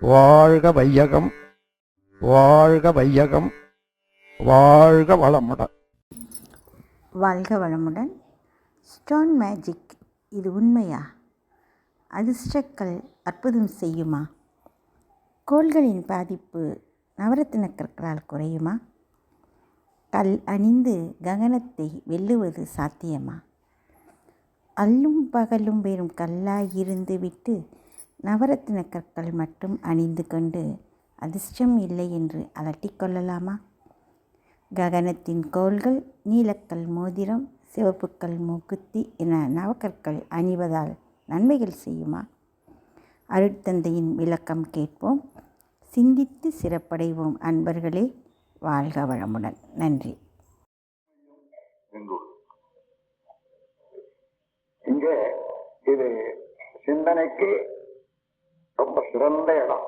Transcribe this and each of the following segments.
வாழ்க வையகம் வாழ்க வையகம் வாழ்க வளமுடன். வாழ்க வளமுடன். ஸ்டோன் மேஜிக் இது உண்மையா? அதிர்ஷ்டக்கல் அற்புதம் செய்யுமா? கோள்களின் பாதிப்பு நவரத்தின கற்களால் குறையுமா? கல் அணிந்து ககனத்தை வெல்லுவது சாத்தியமா? அல்லும் பகலும் வெறும் கல்லாயிருந்து விட்டு நவரத்தின கற்கள் மட்டும் அணிந்து கொண்டு அதிர்ஷ்டம் இல்லை என்று அலட்டிக்கொள்ளலாமா ககனத்தின் கோள்கள் நீலக்கல் மோதிரம் சிவப்புக்கல் மூக்குத்தி என நவக்கற்கள் அணிவதால் நன்மைகள் செய்யுமா? அருட்தந்தையின் விளக்கம் கேட்போம். சிந்தித்து சிறப்படைவோம் அன்பர்களே. வாழ்க வளமுடன். நன்றி. இங்கே இது சிந்தனைக்கு ரொம்ப சிறந்த இடம்.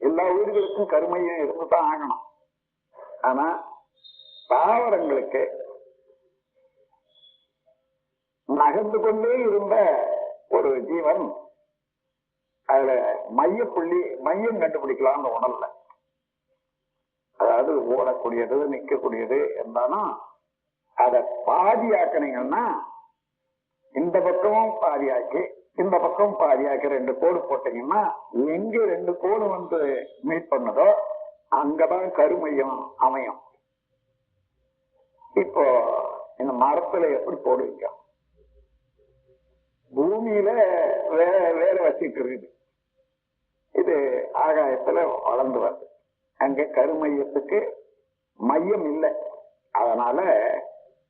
எல்லா உயிர்களுக்கும் கருமையும் இருந்துதான் ஆகணும். ஆனா தாவரங்களுக்கு நகர்ந்து கொண்டே இருந்த ஒரு ஜீவன் அதுல மையப்புள்ளி மையம் கண்டுபிடிக்கலாம்னு உணர்ல. அதாவது ஓடக்கூடியது நிக்கக்கூடியது இருந்தாலும் அதை பாதியாக்குனீங்கன்னா இந்த பக்கமும் பாதியாக்கி இந்த பக்கம் பாதியாக ரெண்டு கோடு போட்டீங்கன்னா எங்க ரெண்டு கோடு வந்து மீட் பண்ணதோ அங்கதான் கருமையம் அமையும். இப்போ இந்த மரத்துல எப்படி போடுவீங்க? பூமியில வேற வேற வச்சுட்டு இருக்குது. இது ஆகாயத்துல வளர்ந்து வருது. அங்க கருமையத்துக்கு மையம் இல்லை. அதனால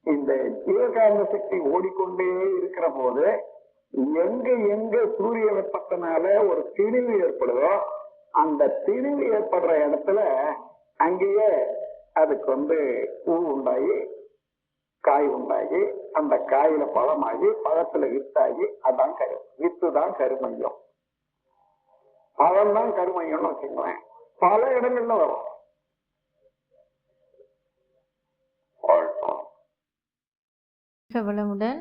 இந்த ஜீவகாந்த சக்தி ஓடிக்கொண்டே இருக்கிற போது எங்க எங்க சூரிய வெப்பத்தினால ஒரு திணிவு ஏற்படுதோ அந்த திணிவு ஏற்படுற இடத்துல அங்கேயே அதுக்கு வந்து பூ உண்டாகி காய் உண்டாகி அந்த காயில பழமாகி பழத்துல வித்தாகி அதான் கரு வித்து தான் கருமையம் பழம் தான் கருமையம்னு வச்சுங்களேன் பல இடங்கள்ல வரும். வளமுடன்